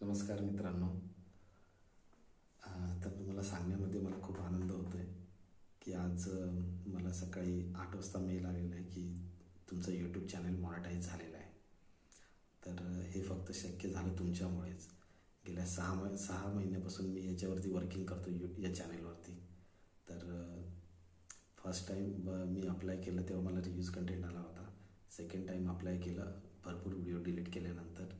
नमस्कार मित्रांनो. तर तुम्हाला सांगण्यामध्ये मला खूप आनंद होतो आहे की आज मला सकाळी आठ वाजता मेल आलेला आहे की तुमचं यूट्यूब चॅनल मॉनिटाईज झालेलं आहे. तर हे फक्त शक्य झालं तुमच्यामुळेच. गेल्या सहा म सहा महिन्यापासून मी याच्यावरती वर्किंग करतो यू या चॅनलवरती तर फर्स्ट टाईम मी अप्लाय केलं तेव्हा मला रिव्ह्यूज कंटेंट आला होता. सेकंड टाईम अप्लाय केलं भरपूर व्हिडिओ डिलीट केल्यानंतर.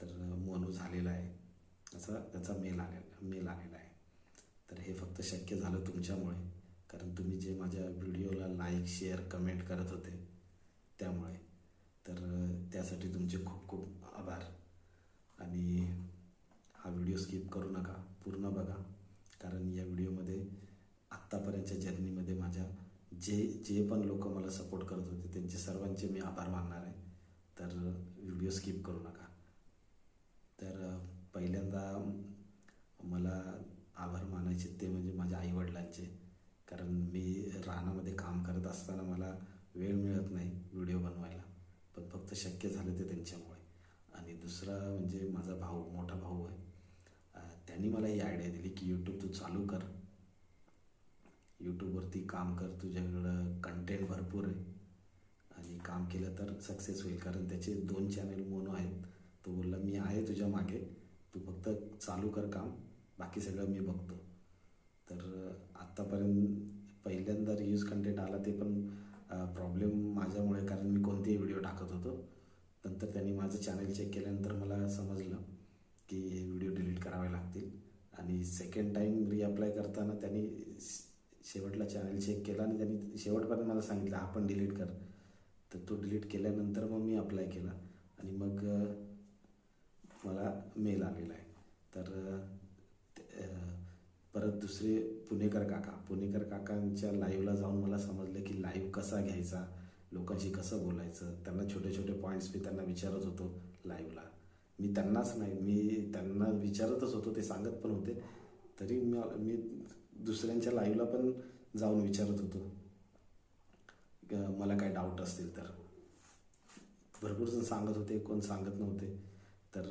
तर मोनू झालेला आहे. असा त्याचा मेल आलेला मेल आलेला आहे. तर हे फक्त शक्य झालं तुमच्यामुळे. कारण तुम्ही जे माझ्या व्हिडिओला लाईक शेअर कमेंट करत होते त्यामुळे. तर त्यासाठी तुमचे खूप खूप आभार. आणि हा व्हिडिओ स्किप करू नका. पूर्ण बघा. कारण या व्हिडिओमध्ये आत्तापर्यंतच्या जर्नीमध्ये माझ्या जे जे पण लोक मला सपोर्ट करत होते त्यांचे सर्वांचे मी आभार मानणार आहे. तर व्हिडिओ स्किप करू नका. तर पहिल्यांदा मला आभार मानायचे ते म्हणजे माझ्या आईवडिलांचे. कारण मी रानामध्ये काम करत असताना मला वेळ मिळत नाही व्हिडिओ बनवायला. पण फक्त शक्य झालं ते त्यांच्यामुळे. आणि दुसरा म्हणजे माझा भाऊ मोठा भाऊ आहे. त्यांनी मला ही आयडिया दिली की यूट्यूब तू चालू कर. यूट्यूबवरती काम कर तुझ्याकडं कंटेंट भरपूर आहे. आणि काम केलं तर सक्सेस होईल. कारण त्याचे दोन चॅनल मोनो आहेत. तो बोलला मी आहे तुझ्या मागे. तू फक्त चालू कर काम. बाकी सगळं मी बघतो. तर आत्तापर्यंत पहिल्यांदा रियूज कंटेंट आला ते पण प्रॉब्लेम माझ्यामुळे कारण मी कोणतेही व्हिडिओ टाकत होतो. नंतर त्यांनी माझं चॅनल चेक केल्यानंतर मला समजलं की हे व्हिडिओ डिलीट करावे लागतील. आणि सेकंड टाईम रिअप्लाय करताना त्यांनी शेवटला चॅनल चेक केला आणि त्यांनी शेवटपर्यंत मला सांगितलं हा पण डिलीट कर. तर तो डिलीट केल्यानंतर मग मी अप्लाय केला. आणि मग अ, मला मेल आलेला आहे तर अ, ते- अ, परत दुसरे पुणेकर काका. पुणेकर काकांच्या लाईव्हला जाऊन मला समजलं की लाईव्ह कसा घ्यायचा लोकांशी कसं बोलायचं त्यांना छोटे छोटे पॉईंट्स मी त्यांना विचारत होतो लाईव्हला मी त्यांनाच नाही मी त्यांना विचारतच होतो ते सांगत पण होते. तरी मी मी दुसऱ्यांच्या लाईव्हला पण जाऊन विचारत होतो. मला काय डाऊट असतील तर. भरपूर जण सांगत होते कोण सांगत नव्हते. तर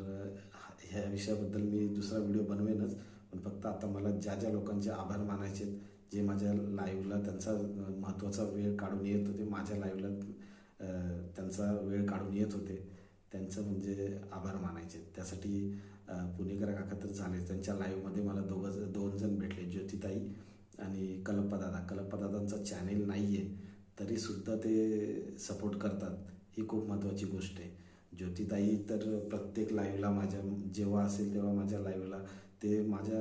ह्या विषयाबद्दल मी दुसरा व्हिडिओ बनवेनच. पण फक्त आता मला ज्या ज्या लोकांचे आभार मानायचे आहेत, जे माझ्या लाईव्हला त्यांचा महत्त्वाचा वेळ काढून येत होते माझ्या लाईव्हला त्यांचा वेळ काढून येत होते त्यांचं म्हणजे आभार मानायचे. आहेत. त्यासाठी पुणेकर काका तर झाले. त्यांच्या लाईव्हमध्ये मला दोघं दोन जण भेटले ज्योतिताई आणि कलप्पादादा कलप्पादादांचा चॅनेल नाही आहे तरीसुद्धा ते सपोर्ट करतात. ही खूप महत्त्वाची गोष्ट आहे. ज्योतिताई तर प्रत्येक लाईव्हला माझ्या जेव्हा असेल तेव्हा माझ्या लाईव्हला ते माझ्या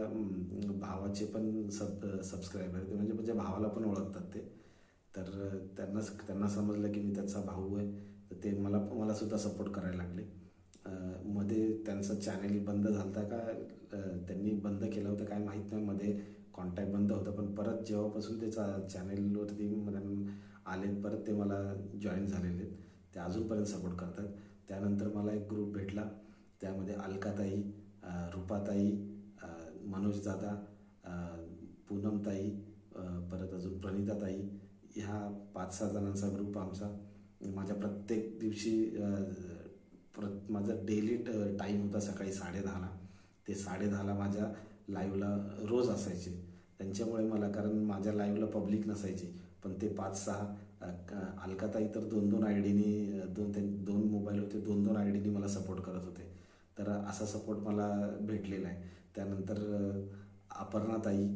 भावाचे पण सब सबस्क्रायबर आहेत. ते म्हणजे माझ्या भावाला पण ओळखतात ते. तर त्यांना त्यांना समजलं की मी त्याचा भाऊ आहे. तर ते मला मला सुद्धा सपोर्ट करायला लागले. मध्ये त्यांचं चॅनेल बंद झालं होता का त्यांनी बंद केलं होतं काय माहीत नाही. मध्ये कॉन्टॅक्ट बंद होतं पण परत जेव्हापासून ते चॅनेलवरती आले परत ते मला जॉईन झालेले आहेत. ते अजूनपर्यंत सपोर्ट करतात. त्यानंतर मला एक ग्रुप भेटला. त्यामध्ये अलकाताई रुपाताई जादा दादा पूनमताई परत अजून प्रणिताताई ह्या पाच सहा जणांचा ग्रुप आमचा. माझ्या प्रत्येक दिवशी प्रत माझा डेली टाईम होता सकाळी साडेदहाला. ते साडेदहाला माझ्या लाईव्हला रोज असायचे. त्यांच्यामुळे मला कारण माझ्या लाईव्हला पब्लिक नसायची. पण ते पाच सहा अलकाताई तर दोन दोन आय डीनी दोन त्यां दोन मोबाईल होते दोन दोन आय डीनी मला सपोर्ट करत होते. तर असा सपोर्ट मला भेटलेला आहे. त्यानंतर अपर्णाताई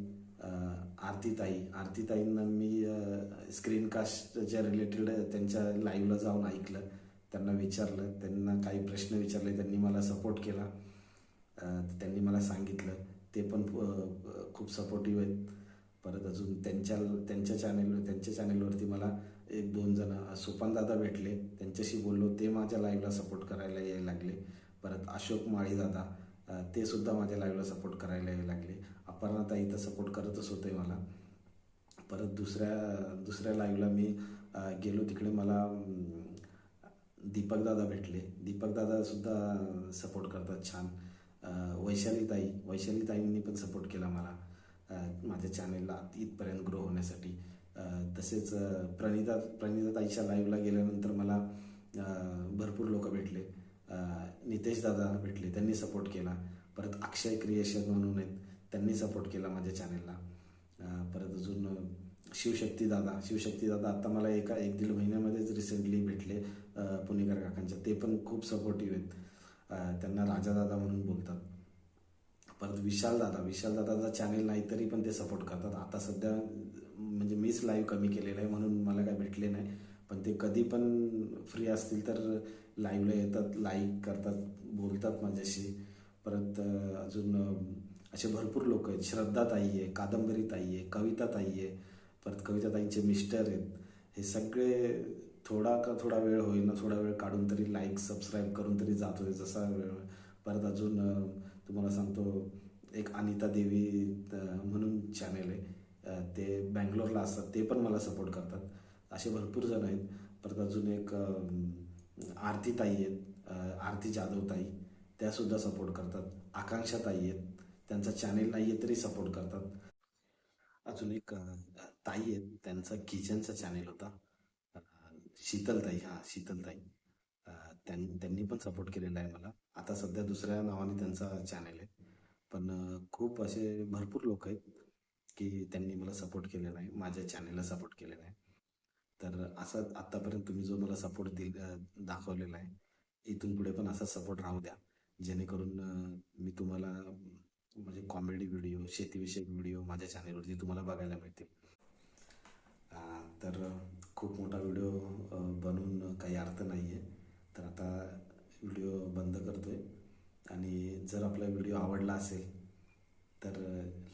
आरतीताई. आरतीताईंना मी स्क्रीनकास्टच्या रिलेटेड त्यांच्या लाईव्हला जाऊन ऐकलं. त्यांना विचारलं. त्यांना काही प्रश्न विचारले. त्यांनी मला सपोर्ट केला. त्यांनी मला सांगितलं. ते पण खूप सपोर्टिव्ह आहेत. परत अजून त्यांच्या त्यांच्या चॅनेल त्यांच्या चॅनेलवरती मला एक दोन जण सोपान दादा भेटले. त्यांच्याशी बोललो. ते माझ्या लाईव्हला सपोर्ट करायला यायला लागले. परत अशोक माळी दादा ते सुद्धा माझ्या लाईव्हला सपोर्ट करायला यायला लागले. अपर्णाताई तर सपोर्ट करतच होते मला. परत दुसऱ्या दुसऱ्या लाईव्हला मी गेलो तिकडे मला दीपकदादा भेटले. दीपकदादासुद्धा सपोर्ट करतात छान. वैशालीताई वैशालीताईंनी पण सपोर्ट केला मला माझ्या चॅनेलला इथपर्यंत ग्रो होण्यासाठी. तसेच प्रणिता प्रणिताताईच्या लाईव्हला गेल्यानंतर मला भरपूर लोक भेटले. नितेश दादा भेटले त्यांनी सपोर्ट केला. परत अक्षय क्रिएशन म्हणून आहेत त्यांनी सपोर्ट केला माझ्या चॅनेलला परत अजून शिवशक्ती दादा. शिवशक्ती दादा आत्ता मला एका एक दीड महिन्यामध्येच रिसेंटली भेटले पुणेकर काकांच्या ते पण खूप सपोर्टिव्ह आहेत. त्यांना राजा दादा म्हणून बोलतात. परत विशाल दादा. विशाल दादाचा चॅनेल नाही तरी पण ते सपोर्ट करतात. आता सध्या म्हणजे मीच लाईव्ह कमी केलेलं आहे म्हणून मला काय भेटले नाही. पण ते कधी पण फ्री असतील तर लाईव्हला येतात लाईक करतात बोलतात माझ्याशी. परत अजून असे भरपूर लोक आहेत. श्रद्धा ताई आहे कादंबरी ताई आहे कविता ताई आहे. परत कविता ताईंचे मिस्टर आहेत. हे सगळे थोडा का थोडा वेळ होईना थोडा वेळ काढून तरी लाईक सबस्क्राईब करून तरी जात होते जसा वेळ. परत अजून तुम्हाला सांगतो एक अनिता देवी म्हणून चॅनेल आहे. ते बँगलोरला असतात ते पण मला सपोर्ट करतात. असे भरपूर जण आहेत. परत अजून एक आरती ताई आहेत आरती जाधव ताई त्यासुद्धा सपोर्ट करतात. आकांक्षा ताई आहेत त्यांचा चॅनेल नाही आहे तरी सपोर्ट करतात. अजून एक ताई आहेत त्यांचा किचनचा चॅनेल होता. शीतलताई हां शीतलताई. त्यां त्यांनी पण सपोर्ट केलेला आहे मला. आता सध्या दुसऱ्या नावाने त्यांचा चॅनेल आहे. पण खूप असे भरपूर लोक आहेत की त्यांनी मला सपोर्ट केलेला आहे माझ्या चॅनेलला सपोर्ट केलेला आहे. तर असा आत्तापर्यंत तुम्ही जो मला सपोर्ट दिल दाखवलेला आहे इथून पुढे पण असा सपोर्ट राहू द्या. जेणेकरून मी तुम्हाला म्हणजे कॉमेडी व्हिडिओ शेतीविषयक व्हिडिओ माझ्या चॅनेलवरती तुम्हाला बघायला मिळतील. तर खूप मोठा व्हिडिओ बनवून काही अर्थ नाही आहे तर आता व्हिडिओ बंद करतो आहे आणि जर आपला व्हिडिओ आवडला असेल तर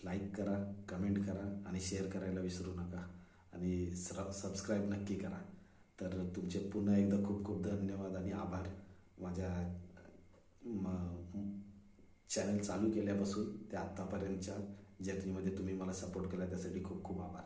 लाईक करा कमेंट करा आणि शेअर करायला विसरू नका. आणि सर सबस्क्राईब नक्की करा. तर तुमचे पुन्हा एकदा खूप खूप धन्यवाद आणि आभार. माझ्या चॅनल चालू केल्यापासून ते आत्तापर्यंतच्या जर्नीमध्ये तुम्ही मला सपोर्ट केला त्यासाठी खूप खूप आभार.